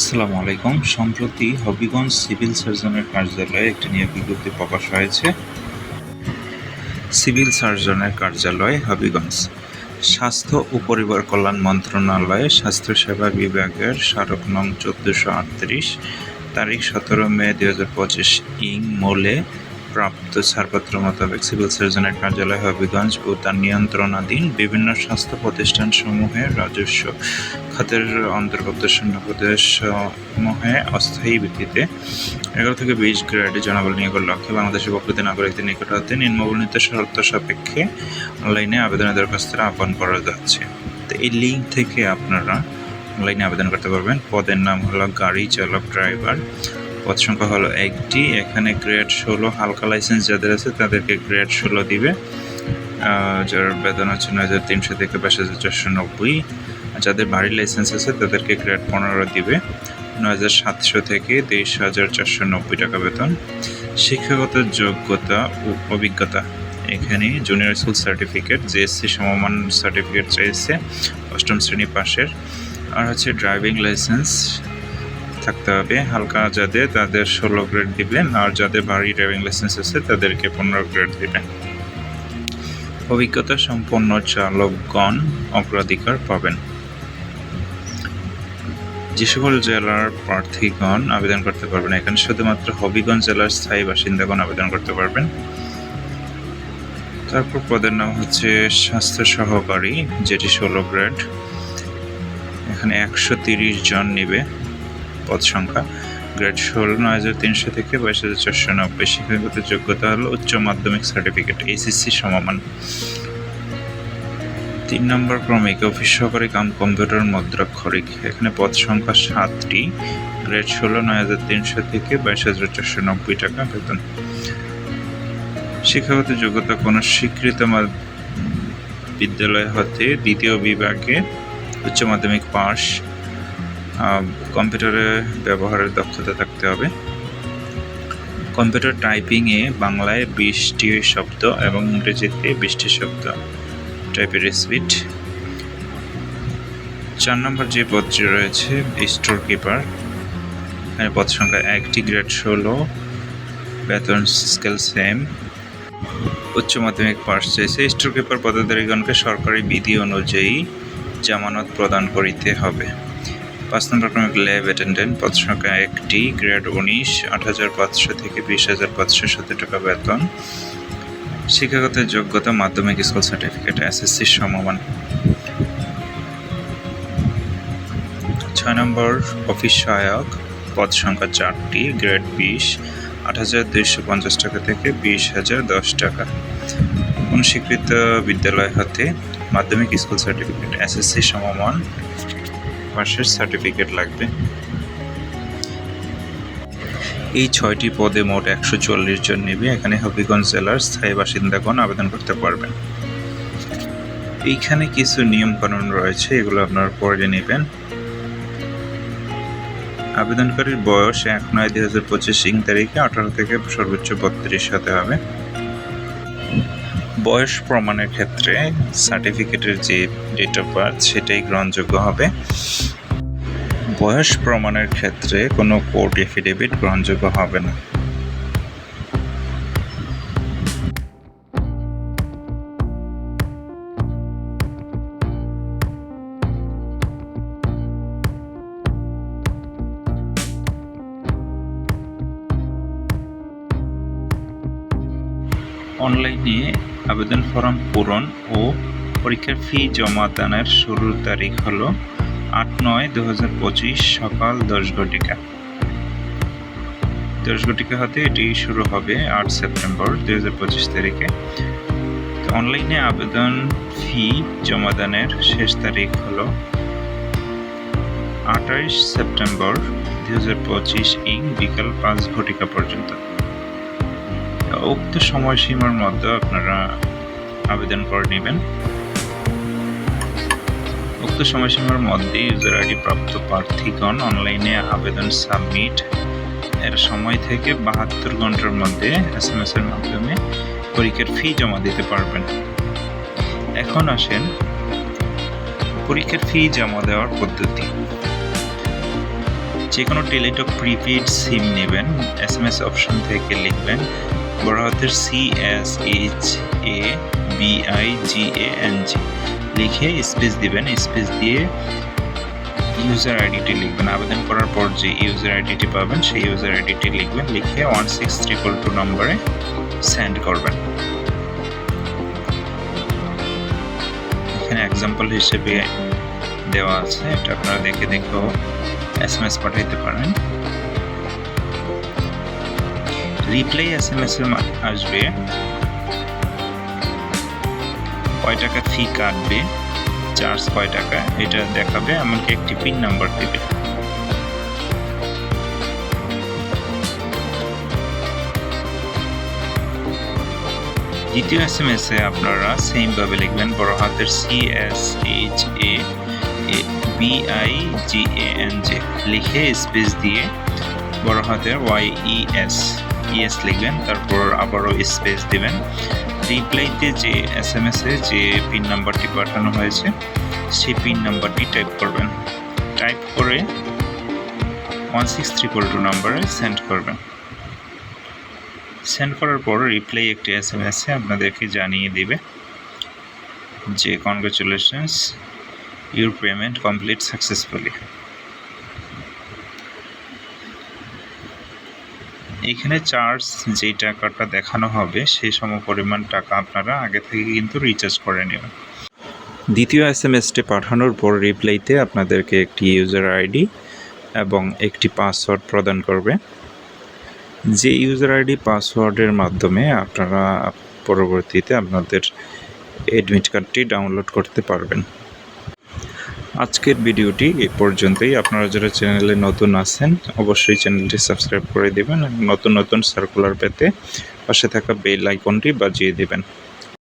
আসসালামু আলাইকুম। সম্প্রতি হবিগঞ্জ সিভিল সার্জনের কার্যালয়ে একটি নিয়োগ বিজ্ঞপ্তি প্রকাশ হয়েছে। সিভিল সার্জনের কার্যালয় হবিগঞ্জ। স্বাস্থ্য ও পরিবার কল্যাণ মন্ত্রণালয়ে স্বাস্থ্যসেবা বিভাগের স্মারক নং চোদ্দোশো আটত্রিশ, তারিখ সতেরো মে দুই হাজার পঁচিশ, ইং মোলে প্রাপ্ত ছাড়পত্র মোতাবেক সিভিল সার্জনের কার্যালয় হবিগঞ্জ ও তার নিয়ন্ত্রণাধীন বিভিন্ন স্বাস্থ্য প্রতিষ্ঠানসমূহের রাজস্ব খাতের অন্তর্গত শূন্যপ্রদেশ সমূহে অস্থায়ী ভিত্তিতে এগারো থেকে বিশ গ্রেডে জনবল নিয়োগের লক্ষ্যে বাংলাদেশের প্রকৃতি নাগরিকদের নিকট হতে নিম্নবর্ণিত শর্ত সাপেক্ষে অনলাইনে আবেদনের দরখাস্তরা আহ্বান করা যাচ্ছে। তো এই লিঙ্ক থেকে আপনারা অনলাইনে আবেদন করতে পারবেন। পদের নাম হলো গাড়ি চালক ড্রাইভার পদ সংখ্যা হলো একটি। এখানে গ্রেড ষোলো হালকা লাইসেন্স যাদের আছে তাদেরকে গ্রেড ষোলো দিবে। যার বেতন হচ্ছে নয় হাজার তিনশো থেকে বাইশ হাজার চারশো নব্বই। যাদের বাড়ির লাইসেন্স আছে তাদেরকে গ্রেড পনেরো দিবে। নয় হাজার সাতশো থেকে তেইশ হাজার চারশো নব্বই টাকা বেতন। শিক্ষাগত যোগ্যতা ও অভিজ্ঞতা। এখানে জুনিয়র স্কুল সার্টিফিকেট জিএসসি সমমান সার্টিফিকেট চাইছে অষ্টম শ্রেণি পাশের। আর হচ্ছে ড্রাইভিং লাইসেন্স থাকতে হবে। হালকা যাদের তাদের ষোলো গ্রেড দিবেন আর যাদের ভারী ড্রাইভিং লাইসেন্স আছে তাদেরকে পনেরো গ্রেড দিবেন। অভিজ্ঞতা সম্পন্ন চালকগণ অগ্রাধিকার পাবেন। যে সকল জেলার প্রার্থীগণ আবেদন করতে পারবেন, এখানে শুধুমাত্র হবিগঞ্জ জেলার স্থায়ী বাসিন্দাগণ আবেদন করতে পারবেন। তারপর পদের নাম হচ্ছে স্বাস্থ্য সহকারী, যেটি ষোলো গ্রেড এখানে একশো তিরিশ জন নেবে। পদ সংখ্যা। গ্রেড ষোলো নয় হাজার তিনশো থেকে বাইশ হাজার চারশো নব্বই শিক্ষাগত যোগ্যতা হলো উচ্চ মাধ্যমিক সার্টিফিকেট এসএসসি সমমান। তিন নম্বর ক্রমিক অফিস সহকারী কাম কম্পিউটার মুদ্রাক্ষরিক এখানে পদ সংখ্যা সাতটি। গ্রেড ষোলো নয় হাজার তিনশো থেকে বাইশ হাজার চারশো নব্বই টাকা বেতন। শিক্ষাগত যোগ্যতা কোনো স্বীকৃত বিদ্যালয় হতে দ্বিতীয় বিভাগে উচ্চ মাধ্যমিক আহ, কম্পিউটারে ব্যবহারের দক্ষতা থাকতে হবে। কম্পিউটার টাইপিংয়ে বাংলায় বিশটি শব্দ এবং ইংরেজিতে বিশটি শব্দ টাইপের স্পিড। চার নম্বর যে পদটি রয়েছে, স্টোর কিপার। এখানে পদ সংখ্যা একটি গ্রেড ষোলো, বেতন স্কেল সেম। উচ্চ মাধ্যমিক পাস চাইছে। স্টোর কিপার পদাধিকারীগণকে সরকারি বিধি অনুযায়ী জামানত প্রদান করিতে হবে। পাঁচ নম্বর ক্রমিক ল্যাব অ্যাটেন্ডেন্ট, পদ সংখ্যা একটি, গ্রেড উনিশ, আট হাজার পাঁচশো থেকে বিশ হাজার পাঁচশো সত্তর টাকা বেতন, শিক্ষাগত যোগ্যতা, মাধ্যমিক স্কুল সার্টিফিকেট, এসএসসি সমমান। ছয় নম্বর অফিস সহায়ক, পদ সংখ্যা চারটি, গ্রেড বিশ, আট হাজার দুইশো পঞ্চাশ টাকা থেকে বিশ হাজার দশ টাকা। কোন স্বীকৃত বিদ্যালয় হতে মাধ্যমিক স্কুল সার্টিফিকেট, এসএসসি সমমান পাশের সার্টিফিকেট লাগবে। এই ছয়টি পদে মোট একশো চল্লিশ জন নেবে। এখানে হবিগঞ্জ জেলার স্থায়ী বাসিন্দাগণ আবেদন করতে পারবেন। এইখানে কিছু নিয়ম কানুন রয়েছে, এগুলো আপনারা পড়ে নেবেন। আবেদনকারীর বয়স এক নয় দুই হাজার পঁচিশ তারিখে আঠারো থেকে সর্বোচ্চ বত্রিশ হতে হবে। বয়স প্রমাণের ক্ষেত্রে সার্টিফিকেটের যে ডেট অফ বার্থ সেটাই গ্রহণযোগ্য হবে। বয়স প্রমাণের ক্ষেত্রে কোনো কোর্ট এফিডেভিট গ্রহণযোগ্য হবে না। অনলাইনে আবেদন ফর্ম পূরণ ও পরীক্ষার ফি জমা দানের শুরুর তারিখ হল আট নয় দু হাজার পঁচিশ সকাল দশ ঘটিকা। দশ ঘটিকা হতে এটি শুরু হবে আট সেপ্টেম্বর দু হাজার পঁচিশ তারিখে। অনলাইনে আবেদন ফি জমা দানের শেষ তারিখ হলো আঠাইশ সেপ্টেম্বর দু হাজার পঁচিশ ইং বিকাল পাঁচ ঘটিকা পর্যন্ত। উক্ত সময়সীমার মধ্যে আপনারা আবেদন করে নেবেন। উক্ত সময়সীমার মধ্যে ইউজার আইডি প্রাপ্ত প্রার্থীগণ অনলাইনে আবেদন সাবমিট এর সময় থেকে বাহাত্তর ঘণ্টার মধ্যে এস এম এস এর মাধ্যমে পরীক্ষার ফি জমা দিতে পারবেন। এখন আসেন পরীক্ষার ফি জমা দেওয়ার পদ্ধতি। যে কোনো টেলিটক প্রিপেড সিম নেবেন। এস এম এস অপশন থেকে লিখবেন বড় হাতের C S H A B I G A N G লিখে স্পেস দিবেন স্পেস দিয়ে ইউজার আইডিটি লিখবেন। আবেদন করার পর যে ইউজার আইডিটি পাবেন, সেই ইউজার আইডিটি লিখবেন, লিখে ওয়ান সিক্স ট্রিপল টু নম্বরে সেন্ড করবেন। এখানে এক্সাম্পল হিসেবে দেওয়া আছে, এটা আপনারা দেখে দেখেও এস এম এস পাঠাইতে পারেন। রিপ্লাই এস এম এস এর আসবে। কয় টাকা ফি কাটবে? চার্জ কয় টাকা? এটা দেখাবে, এমনকি একটি পিন নাম্বার দেবে। দ্বিতীয় এস এম এস আপনারা সেমভাবে লিখবেন, বড় হাতের C S H A B I G A N J লিখে স্পেস দিয়ে বড় হাতের ওয়াই ই এস ইএস লিখবেন, তারপর আবারও স্পেস দিবেন। রিপ্লাইতে যে এস এম এস যে পিন নাম্বারটি পাঠানো হয়েছে, সেই পিন নাম্বারটি টাইপ করবেন। টাইপ করে ওয়ান সিক্স ট্রিপল টু নাম্বারে সেন্ড করবেন। সেন্ড করার পর রিপ্লাই একটি এস এম এসে আপনাদেরকে জানিয়ে দিবে যে congratulations your payment complete successfully এখানে চার্জ যে টাকাটা দেখানো হবে, সেই সম পরিমাণ টাকা আপনারা আগে থেকে কিন্তু রিচার্জ করে নেবেন। দ্বিতীয় এস এম এসটি পাঠানোর পর রিপ্লাইতে আপনাদেরকে একটি ইউজার আইডি এবং একটি পাসওয়ার্ড প্রদান করবে। যে ইউজার আইডি পাসওয়ার্ডের মাধ্যমে আপনারা পরবর্তীতে আপনাদের অ্যাডমিট কার্ডটি ডাউনলোড করতে পারবেন। আজকের ভিডিওটি এ পর্যন্তই। আপনারা যারা চ্যানেলে নতুন আছেন, অবশ্যই চ্যানেলটি সাবস্ক্রাইব করে দেবেন নতুন নতুন সার্কুলার পেতে পাশে থাকা বেল আইকনটি বাজিয়ে দেবেন।